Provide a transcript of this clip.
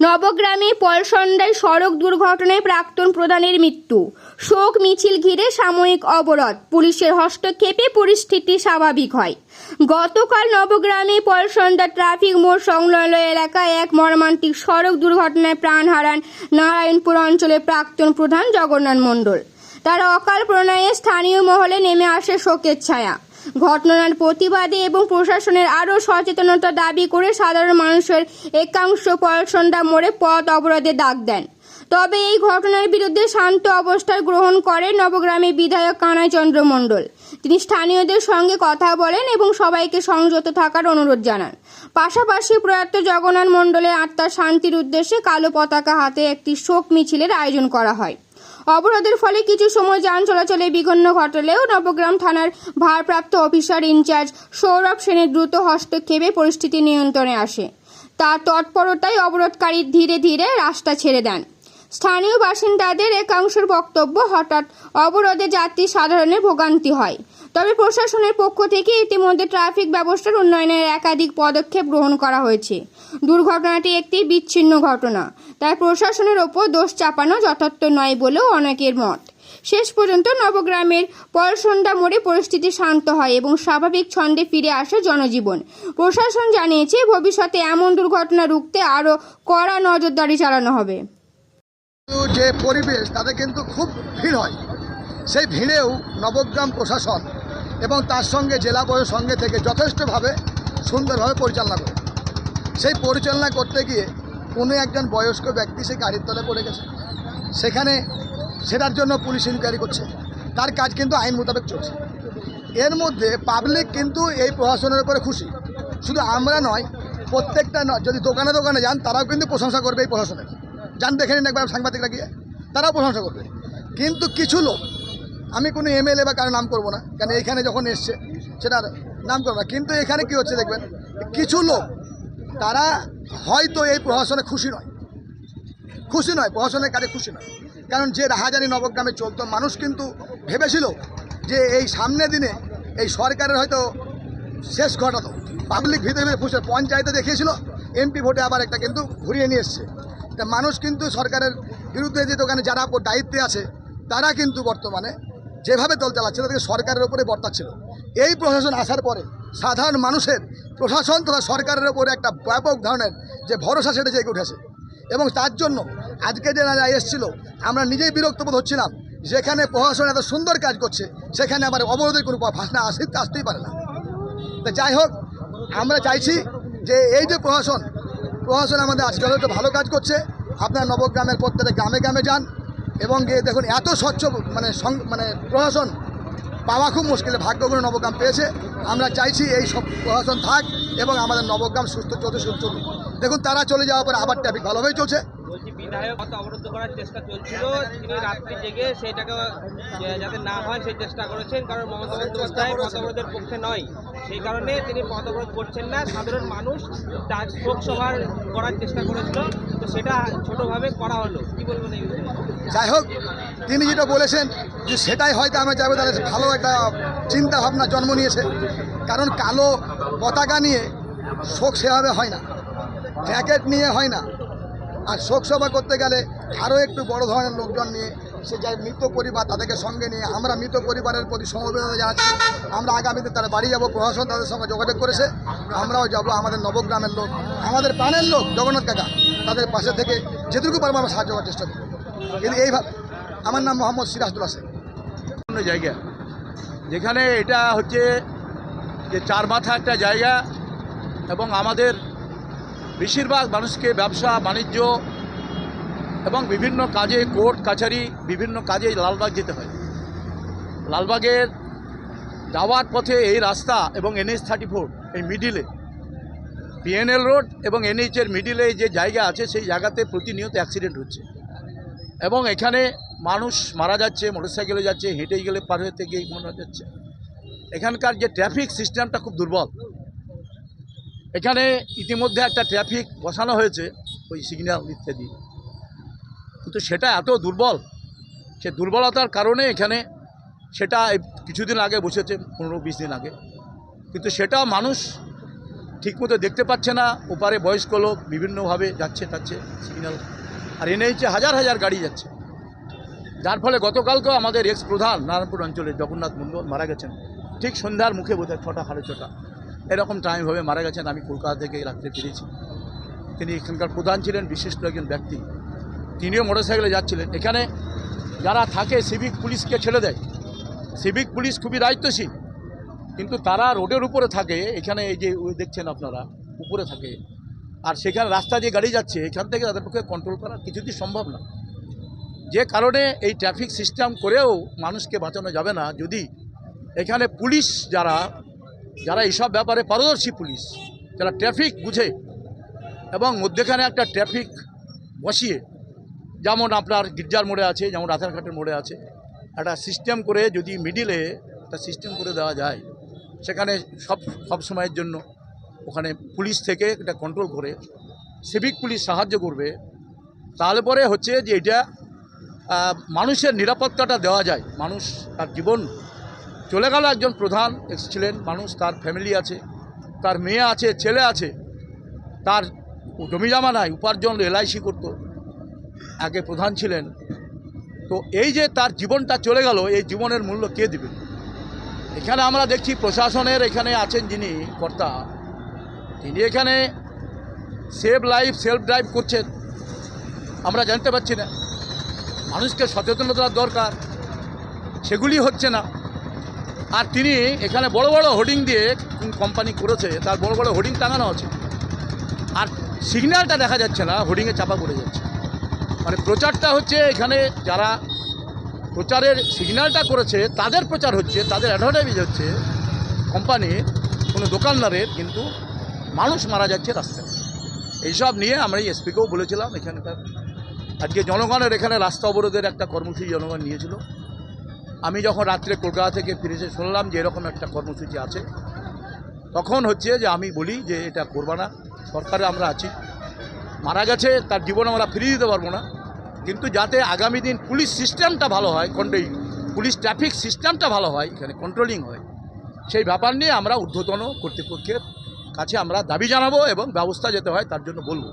নবগ্রামে পলসন্ডায় সড়ক দুর্ঘটনায় প্রাক্তন প্রধানের মৃত্যু। শোক মিছিল ঘিরে সাময়িক অবরোধ। পুলিশের হস্তক্ষেপে পরিস্থিতি স্বাভাবিক হয়। গতকাল নবগ্রামে পলসন্ডা ট্রাফিক মোড় সংলগ্ন এলাকায় এক মর্মান্তিক সড়ক দুর্ঘটনায় প্রাণ হারান নারায়ণপুর অঞ্চলের প্রাক্তন প্রধান জগন্নাথ মণ্ডল। তার অকাল প্রণয়ে স্থানীয় মহলে নেমে আসে শোকের ছায়া। ঘটনার প্রতিবাদে এবং প্রশাসনের আরও সচেতনতা দাবি করে সাধারণ মানুষের একাংশ পয়সন্ডা মোড়ে পথ অবরোধে ডাক দেন। তবে এই ঘটনার বিরুদ্ধে শান্ত অবস্থার গ্রহণ করে নবগ্রামের বিধায়ক কানাই চন্দ্র মণ্ডল। তিনি স্থানীয়দের সঙ্গে কথা বলেন এবং সবাইকে সংযত থাকার অনুরোধ জানান। পাশাপাশি প্রয়াত জগন্নাথ মণ্ডলের আত্মার শান্তির উদ্দেশ্যে কালো পতাকা হাতে একটি শোক মিছিলের আয়োজন করা হয়। অবরোধের ফলে কিছু সময় যান চলাচলে বিঘ্ন ঘটলেও নবগ্রাম থানার ভারপ্রাপ্ত অফিসার ইনচার্জ সৌরভ সেনের দ্রুত হস্তক্ষেপে পরিস্থিতি নিয়ন্ত্রণে আসে। তার তৎপরতায় অবরোধকারী ধীরে ধীরে রাস্তা ছেড়ে দেন। স্থানীয় বাসিন্দাদের একাংশের বক্তব্য হঠাৎ অবরোধে যাত্রী সাধারণের ভোগান্তি হয়। তবে প্রশাসনের পক্ষ থেকে ইতিমধ্যে ট্রাফিক ব্যবস্থার উন্নয়নের একাধিক পদক্ষেপ গ্রহণ করা হয়েছে। দুর্ঘটনাটি একটি বিচ্ছিন্ন ঘটনা। তাই প্রশাসনের ওপর দোষ চাপানো যথার্থ নয় বলেও অনেকের মত। শেষ পর্যন্ত নবগ্রামের পলসন্ডা মোড়ে পরিস্থিতি শান্ত হয় এবং স্বাভাবিক ছন্দে ফিরে আসে জনজীবন। প্রশাসন জানিয়েছে, ভবিষ্যতে এমন দুর্ঘটনা রুখতে আরও কড়া নজরদারি চালানো হবে। যে পরিবেশ, তাতে কিন্তু খুব ভিড় হয়। সেই ভিড়েও নবগ্রাম প্রশাসন এবং তার সঙ্গে জেলা বয়ের সঙ্গে থেকে যথেষ্টভাবে সুন্দরভাবে পরিচালনা করে। সেই পরিচালনা করতে গিয়ে কোনো একজন বয়স্ক ব্যক্তি সেই গাড়ির তলে পড়ে গেছে। সেখানে সেটার জন্য পুলিশ ইনকোয়ারি করছে। তার কাজ কিন্তু আইন মোতাবেক চলছে। এর মধ্যে পাবলিক কিন্তু এই প্রশাসনের উপরে খুশি। শুধু আমরা নয়, প্রত্যেকটা যদি দোকানে দোকানে যান, তারাও কিন্তু প্রশংসা করবে এই প্রশাসনের যান, দেখে নিন একবার সাংবাদিকরা গিয়ে, তারাও প্রশংসা করবে। কিন্তু কিছু লোক আমি কোনো এমএলএ বা কারও নাম করব না। কারণ এখানে যখন এসছে সেটার নাম করব না। কিন্তু এখানে কি হচ্ছে দেখবেন, কিছু লোক, তারা হয়তো এই প্রশাসনে খুশি নয়। খুশি নয় প্রশাসনের কাজে খুশি নয়। কারণ যে রাহাজানি নবগ্রামে চলতো, মানুষ কিন্তু ভেবেছিল যে এই সামনে দিনে এই সরকারের হয়তো শেষ ঘটাতো। পাবলিক ভিতরে খুশি পঞ্চায়েতে দেখিয়েছিল, এমপি ভোটে আবার একটা কিন্তু ঘুরিয়ে নিয়ে এসছে। তা মানুষ কিন্তু সরকারের বিরুদ্ধে যে দোকানে যারা দায়িত্বে আছে, তারা কিন্তু বর্তমানে যেভাবে দল চালাচ্ছিল, তাদেরকে সরকারের উপরে বর্তাচ্ছিল। এই প্রশাসন আসার পরে সাধারণ মানুষের, প্রশাসন তথা সরকারের ওপরে একটা ব্যাপক ধরনের যে ভরসা, সেটা জেগে উঠেছে। এবং তার জন্য আজকে যে রাজা এসেছিল, আমরা নিজেই বিরক্ত বোধ হচ্ছিলাম, যেখানে প্রশাসন এত সুন্দর কাজ করছে, সেখানে আবার অবরোধের কোনো ভাষণা আসতে আসতেই পারে না। তা যাই হোক, আমরা চাইছি যে এই যে প্রশাসন প্রশাসন আমাদের আজকাল ভালো কাজ করছে। আপনার নবগ্রামের প্রত্যেকটা গ্রামে গ্রামে যান এবং গিয়ে দেখুন এত স্বচ্ছ মানে মানে প্রশাসন পাওয়া খুব মুশকিলে। ভাগ্য করে নবগ্রাম পেয়েছে। আমরা চাইছি এই সব প্রশাসন থাক এবং আমাদের নবগ্রাম সুস্থ চলতে সুস্থ চলুক দেখুন তারা চলে যাওয়ার পরে আবার ট্রাফিক ভালোভাবেই চলছে। বিধায়ক অবরুদ্ধ করার চেষ্টা চলছিল তিনি রাত্রি জেগে সেইটাকে যাতে না হয় সেই চেষ্টা করেছেন। কারণ মমতা বন্দ্যোপাধ্যায় পথ অবরোধের পক্ষে নয়। সেই কারণে তিনি পথ অবরোধ করছেন না। সাধারণ মানুষ তার শোক সভার করার চেষ্টা করেছিল, তো সেটা ছোটোভাবে করা হলো। কি বলবেন এই যাই হোক, তিনি যেটা বলেছেন যে সেটাই হয়তো আমরা যাবে, তাহলে ভালো একটা চিন্তা ভাবনা জন্ম নিয়েছে। কারণ কালো পতাকা নিয়ে শোক সেভাবে হয় না র্যাকেট নিয়ে হয় না। আর শোক সভা করতে গেলে আরও একটু বড় ধরনের লোকজন নিয়ে সে যাই মৃত পরিবার তাদেরকে সঙ্গে নিয়ে আমরা মৃত পরিবারের প্রতি সমবেদনা জানাচ্ছি। আমরা আগামীতে তারা বাড়ি যাব, প্রশাসন তাদের সঙ্গে যোগাযোগ করেছে। আমরাও যাব আমাদের নবগ্রামের লোক, আমাদের প্রাণের লোক জগন্নাথ কাকা, তাদের পাশে থেকে যেটুকু পারব আমরা সাহায্য করার চেষ্টা করব। কিন্তু এইভাবে আমার নাম মোহাম্মদ সিরাজদুল হাসেন। জায়গা। যেখানে এটা হচ্ছে যে চার মাথা একটা জায়গা এবং আমাদের বেশিরভাগ মানুষকে ব্যবসা, বাণিজ্য এবং বিভিন্ন কাজে কোর্ট, কাছারি, বিভিন্ন কাজে লালবাগ যেতে হয়। লালবাগের যাওয়ার পথে এই রাস্তা এবং এনএইচ থার্টি ফোর, এই মিডিলে, পিএনএল রোড এবং এনএইচের মিডিলে যে জায়গা আছে, সেই জায়গাতে প্রতিনিয়ত অ্যাক্সিডেন্ট হচ্ছে। এবং এখানে মানুষ মারা যাচ্ছে, মোটরসাইকেলে যাচ্ছে হেঁটে গেলে পার হয়ে গিয়ে মারা যাচ্ছে। এখানকার যে ট্রাফিক সিস্টেমটা খুব দুর্বল। এখানে ইতিমধ্যে একটা ট্রাফিক বসানো হয়েছে, ওই সিগন্যাল ইত্যাদি। কিন্তু সেটা এত দুর্বল। সে দুর্বলতার কারণে এখানে সেটা কিছুদিন আগে বসেছে, পনেরো বিশ দিন আগে। কিন্তু সেটা মানুষ ঠিকমতো দেখতে পাচ্ছে না, ওপারে বয়স্ক লোক বিভিন্নভাবে যাচ্ছে, তাচ্ছে সিগন্যাল আর এনএইচে হাজার হাজার গাড়ি যাচ্ছে। যার ফলে গতকালকেও আমাদের এক্স প্রধান নারায়ণপুর অঞ্চলে জগন্নাথ মণ্ডল মারা গেছেন। ঠিক সন্ধ্যার মুখে বোধ হয় ছটা, সাড়ে ছটা। এরকম টাইমভাবে মারা গেছেন। আমি কলকাতা থেকে রাত্রে ফিরেছি। তিনি এখানকার প্রধান ছিলেন, বিশিষ্ট একজন ব্যক্তি। তিনিও মোটরসাইকেলে যাচ্ছিলেন। এখানে যারা থাকে সিভিক পুলিশকে ছেড়ে দেয়। সিভিক পুলিশ খুবই দায়িত্বশীল। কিন্তু তারা রোডের উপরে থাকে, এখানে এই যে দেখছেন আপনারা, উপরে থাকে। আর সেখানে রাস্তা দিয়ে গাড়ি যাচ্ছে, এখান থেকে তাদের পক্ষে কন্ট্রোল করা কিছুতেই সম্ভব না। যে কারণে এই ট্রাফিক সিস্টেম করেও মানুষকে বাঁচানো যাবে না। যদি এখানে পুলিশ যারা যারা এইসব ব্যাপারে পারদর্শী পুলিশ, যারা ট্রাফিক বুঝে এবং মধ্যেখানে একটা ট্রাফিক বসিয়ে যেমন আপনার গির্জার মোড়ে আছে, যেমন রাধারঘাটের মোড়ে আছে, একটা সিস্টেম করে যদি মিডিলে একটা সিস্টেম করে দেওয়া যায়, সেখানে সব সব সময়ের জন্য ওখানে পুলিশ থেকে এটা কন্ট্রোল করে সিভিক পুলিশ সাহায্য করবে, তাহলে পরে হচ্ছে যে এটা মানুষের নিরাপত্তাটা দেওয়া যায়। মানুষ তার জীবন চলে গেল একজন প্রধান ছিলেন মানুষ, তার ফ্যামিলি আছে, তার মেয়ে আছে, ছেলে আছে, তার জমি জমা নাই, উপার্জন এলআইসি করতো আগে প্রধান ছিলেন। তো এই যে তার জীবনটা চলে গেল, এই জীবনের মূল্য কে দেবে? এখানে আমরা দেখছি প্রশাসনের এখানে আছেন যিনি কর্তা, তিনি এখানে সেভ লাইফ, সেলফ ড্রাইভ করছেন। আমরা জানতে পারছি না। মানুষকে সচেতনতার দরকার, সেগুলি হচ্ছে না। আর তিনি এখানে বড় বড় হোর্ডিং দিয়ে কোম্পানি করেছে, তার বড় বড় হোর্ডিং টাঙানো আছে। আর সিগন্যালটা দেখা যাচ্ছে না হোর্ডিংয়ে চাপা পড়ে যাচ্ছে। মানে প্রচারটা হচ্ছে এখানে যারা প্রচারের সিগন্যালটা করেছে, তাদের প্রচার হচ্ছে, তাদের অ্যাডভার্টাইজ হচ্ছে কোম্পানির কোনো দোকানদারের কিন্তু মানুষ মারা যাচ্ছে রাস্তায়। এইসব নিয়ে আমরা এসপিকেও বলেছিলাম, এখানকার আজকে জনগণের এখানে রাস্তা অবরোধের একটা কর্মসূচি জনগণ নিয়েছিল। আমি যখন রাত্রে কলকাতা থেকে ফিরে এসে শুনলাম যে এরকম একটা কর্মসূচি আছে। তখন হচ্ছে যে আমি বলি যে এটা করবা না, সরকারে আমরা আছি। মারা গেছে, তার জীবন আমরা ফিরিয়ে দিতে পারব না। কিন্তু যাতে আগামী দিন পুলিশ সিস্টেমটা ভালো হয় কন্ট্রোল পুলিশ ট্রাফিক সিস্টেমটা ভালো হয়, এখানে কন্ট্রোলিং হয়, সেই ব্যাপার নিয়ে আমরা ঊর্ধ্বতন কর্তৃপক্ষের কাছে আমরা দাবি জানাব এবং ব্যবস্থা যেতে হয় তার জন্য বলব।